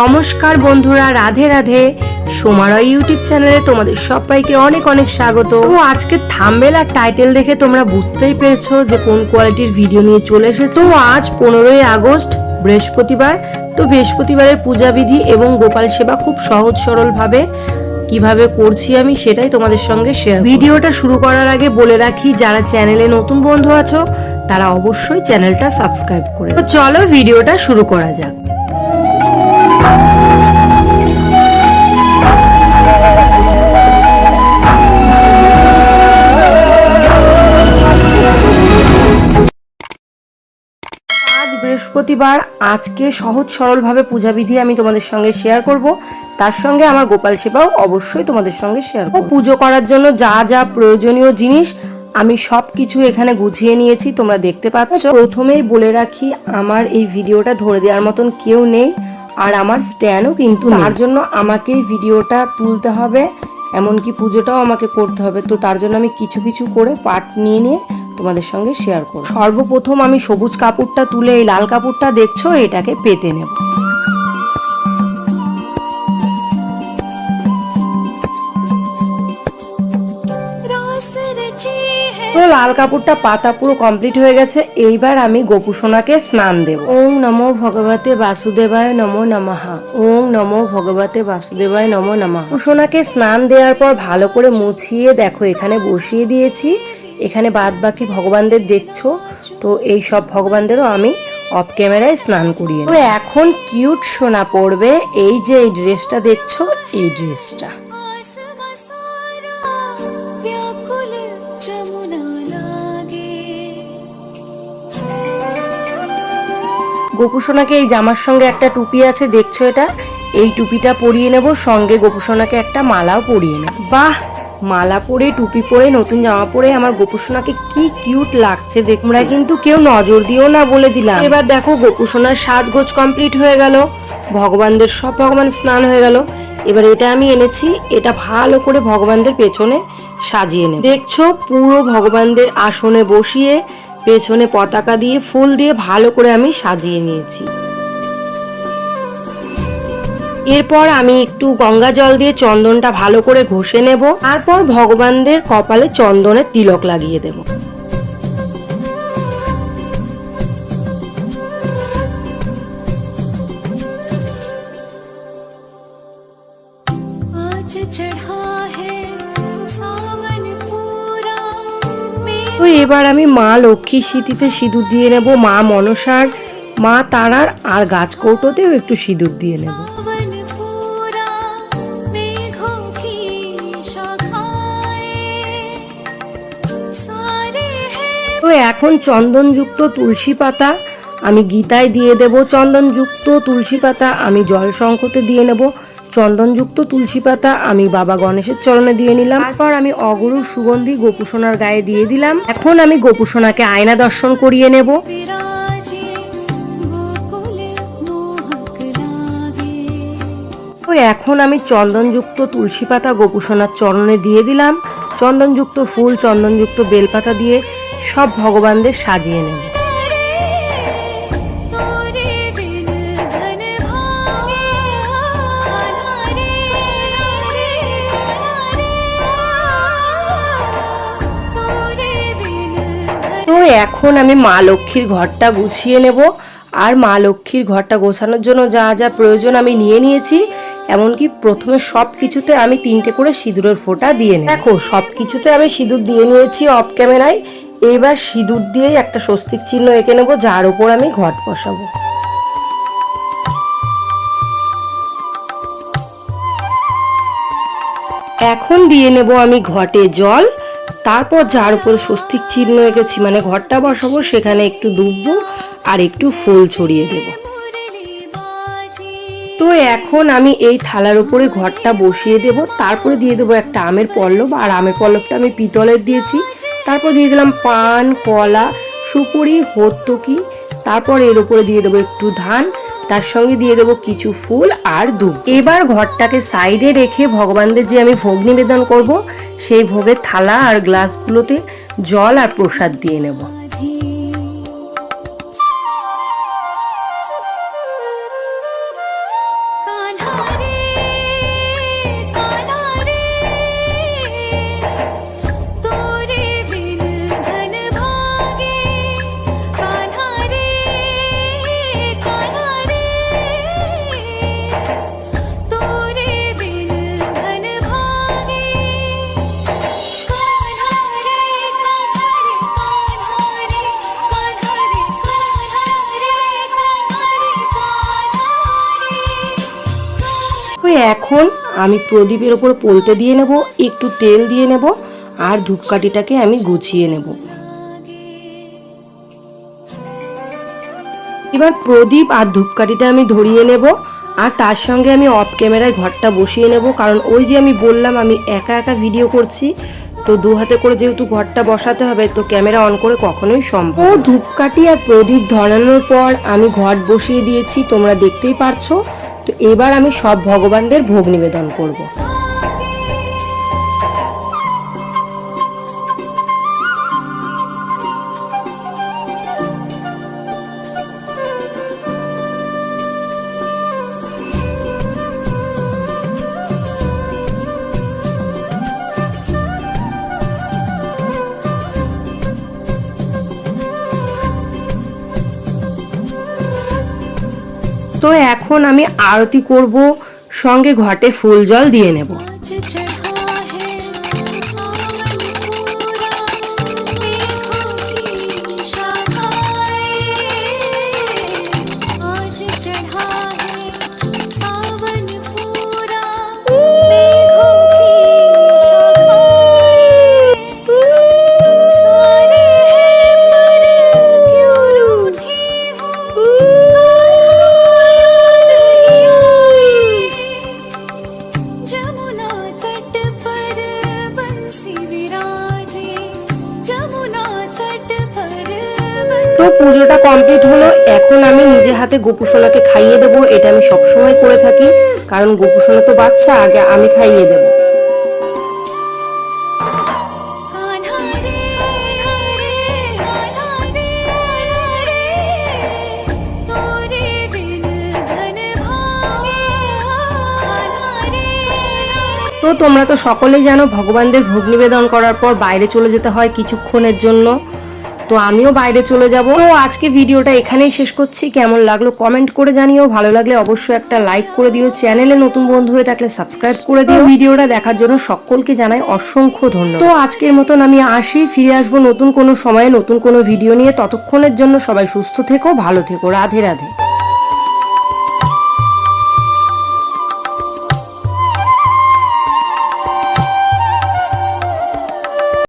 নমস্কার বন্ধুরা, রাধে রাধে। সোমারয় ইউটিউব চ্যানেলে তোমাদের সবাইকে অনেক অনেক স্বাগত। তো আজকে থাম্বেল আর টাইটেল দেখে তোমরা বুঝতেই পেরেছ যে কোন কোয়ালিটির ভিডিও নিয়ে চলে এসেছে। তো আজ পনেরোই আগস্ট, বৃহস্পতিবার। তো বৃহস্পতিবারের পূজাবিধি এবং গোপাল সেবা খুব সহজ সরলভাবে কীভাবে করছি আমি সেটাই তোমাদের সঙ্গে শেয়ার ভিডিওটা শুরু করার আগে বলে রাখি, যারা চ্যানেলে নতুন বন্ধু আছো, তারা অবশ্যই চ্যানেলটা সাবস্ক্রাইব করে। তো চলো ভিডিওটা শুরু করা যাক। বৃহস্পতিবার আজকে সহজ সরলভাবে পূজাবিধি আমি তোমাদের সঙ্গে শেয়ার করব। তার সঙ্গে আমার গোপাল সেবাও অবশ্যই তোমাদের সঙ্গে শেয়ার করব। পুজো করার জন্য যা যা প্রয়োজনীয় জিনিস আমি সব কিছু এখানে গুছিয়ে নিয়েছি, তোমরা দেখতে পাচ্ছ। প্রথমেই বলে রাখি, আমার এই ভিডিওটা ধরে দেওয়ার মতন কেউ নেই আর আমার স্ট্যান্ডও কিন্তু তার জন্য আমাকে ভিডিওটা তুলতে হবে, এমনকি পুজোটাও আমাকে করতে হবে। তো তার জন্য আমি কিছু কিছু করে পার্ট নিয়ে নিয়ে তোমাদের সঙ্গে শেয়ার করব। সর্বপ্রথম আমি সবুজ কাপড়টা তুলে এই লাল কাপড়টা দেখছ এটাকে পেতে নেব। তো লাল কাপড়টা পাতা পুরো কমপ্লিট হয়ে গেছে। এইবার আমি গোপুসোনাকে স্নান দেব। ওম নমো ভগবতে বাসুদেবায় নমো নমঃ। ওম নমো ভগবতে বাসুদেবায় নমো নমঃ। সোনাকে স্নান দেওয়ার পর ভালো করে মুছিয়ে দেখো এখানে বসিয়ে দিয়েছি। এখানে বাদ বাকি ভগবানদের দেখছ, তো এই সব ভগবানদেরও আমি অফ ক্যামেরায় স্নান করিয়ে তো এখন কিউট সোনা পড়বে এই যে এই ড্রেসটা দেখছ, এই ড্রেসটা গোপুসোনাকে এই জামার সঙ্গে একটা টুপি আছে, দেখছ এটা? এই টুপিটা পরিয়ে নেব, সঙ্গে গোপুসোনাকে একটা মালাও পরিয়ে নেব। বাহ! মালা পরে, টুপি পরে, নতুন জামা পরে, আমার গোপুসোনাকে কি কিউট লাগছে দেখ তোমরা কিন্তু কেউ নজর দিও না বলে দিলাম। এবার দেখো গোপুসোনার সাজগোজ কমপ্লিট হয়ে গেল। ভগবানদের সব ভগবান স্নান হয়ে গেল। এবার এটা আমি এনেছি, এটা ভালো করে ভগবানদের পেছনে সাজিয়ে নেব। দেখছ, পুরো ভগবানদের আসনে বসিয়ে পেছনে পতাকা দিয়ে, ফুল দিয়ে ভালো করে আমি সাজিয়ে নিয়েছি। এরপর আমি একটু গঙ্গা জল দিয়ে চন্দনটা ভালো করে ঘষে নেব। তারপর ভগবানদের কপালে চন্দনের তিলক লাগিয়ে দেব। তো এবার আমি মা লক্ষ্মী স্মৃতিতে সিঁদুর দিয়ে নেব মা মনসার মা তারার আর গাছ কৌটোতেও একটু সিঁদুর দিয়ে নেব। এখন চন্দনযুক্ত তুলসী পাতা আমি গীতায় দিয়ে দেব। চন্দনযুক্ত তুলসী পাতা আমি জল শঙ্কতে দিয়ে নেব। চন্দনযুক্ত তুলসী পাতা আমি বাবা গণেশের চরণে দিয়ে নিলাম। তারপর আমি অগুরু সুগন্ধি গোপুসোনার গায়ে দিয়ে দিলাম। এখন আমি গোপুসোনাকে আয়না দর্শন করিয়ে নেব। এখন আমি চন্দনযুক্ত তুলসী পাতা গোপুসোনার চরণে দিয়ে দিলাম। চন্দনযুক্ত ফুল, চন্দনযুক্ত বেলপাতা দিয়ে সব ভগবানদের সাজিয়ে নেবে। এখন আমি মা লক্ষ্মীর ঘরটা গুছিয়ে নেব, আর মা লক্ষ্মীর ঘরটা গোছানোর জন্য যা যা প্রয়োজন আমি নিয়ে নিয়েছি, এমনকি প্রথমে সব কিছুতে আমি তিনটে করে সিঁদুরের ফোঁটা দিয়ে নেব। দেখো, সব কিছুতে আমি সিঁদুর দিয়ে নিয়েছি অফ ক্যামেরায় এবার সিঁদুর দিয়েই একটা স্বস্তিক চিহ্ন এঁকে নেব, যার ওপর আমি ঘট বসাবো। এখন দিয়ে নেব আমি ঘটে জল, তারপর যার উপর স্বস্তিক চিহ্ন এঁকেছি মানে ঘরটা বসাবো, সেখানে একটু ডুববো আর একটু ফুল ছড়িয়ে দেব। তো এখন আমি এই থালার উপরে ঘরটা বসিয়ে দেব, তারপরে দিয়ে দেবো একটা আমের পল্লব, আর আমের পল্লবটা আমি পিতলের দিয়েছি। তারপর দিয়ে দিলাম পান, কলা, সুপুরি হর্তকি তারপর এর উপরে দিয়ে দেবো একটু ধান, তার সঙ্গে দিয়ে দেবো কিছু ফুল আর দুধ। এবার ঘরটাকে সাইডে রেখে ভগবানদের যে আমি ভোগ নিবেদন করব, সেই ভোগের থালা আর গ্লাসগুলোতে জল আর প্রসাদ দিয়ে নেব। এখন আমি প্রদীপের ওপর পলতে দিয়ে নেব, একটু তেল দিয়ে নেব, আর ধূপকাঠিটাকে আমি গুছিয়ে নেব। এবার প্রদীপ আর ধূপকাঠিটা আমি ধরিয়ে নেব, আর তার সঙ্গে আমি অফ ক্যামেরায় ঘরটা বসিয়ে নেব, কারণ ওই যে আমি বললাম, আমি একা একা ভিডিও করছি, তো দু হাতে করে যেহেতু ঘরটা বসাতে হবে, তো ক্যামেরা অন করে কখনোই সম্ভব ও ধূপকাঠি আর প্রদীপ ধরানোর পর আমি ঘট বসিয়ে দিয়েছি, তোমরা দেখতেই পারছ। তো এবার আমি সব ভগবানদের ভোগ নিবেদন করব। তো এখন আমি আরতি করব। সঙ্গে ঘটে ফুল জল দিয়ে নেব। পুজোটা কমপ্লিট হলো, এখন আমি নিজে হাতে গোপুসোনাকে খাইয়ে দেবো, এটা আমি সবসময় করে থাকি, কারণ গোপুসোনা তো বাচ্চা, আগে আমি খাইয়ে দেবো। তো তোমরা তো সকলেই জানো, ভগবানদের ভোগ নিবেদন করার পর বাইরে চলে যেতে হয় কিছুক্ষণের জন্য। তো আমিও বাইরে চলে যাব। তো আজকে ভিডিওটা এখানেই শেষ করছি। কেমন লাগল কমেন্ট করে জানিও। ভালো লাগলে অবশ্যই একটা লাইক করে দিও। চ্যানেলে নতুন বন্ধু হয়ে থাকলে সাবস্ক্রাইব করে দিও। ভিডিওটা দেখার জন্য সকলকে জানাই অসংখ্য ধন্যবাদ। তো আজকের মতন আমি আসি। ফিরে আসব নতুন কোনো সময়ে নতুন কোনো ভিডিও নিয়ে। ততক্ষণের জন্য সবাই সুস্থ থেকো, ভালো থেকো। রাধে রাধে।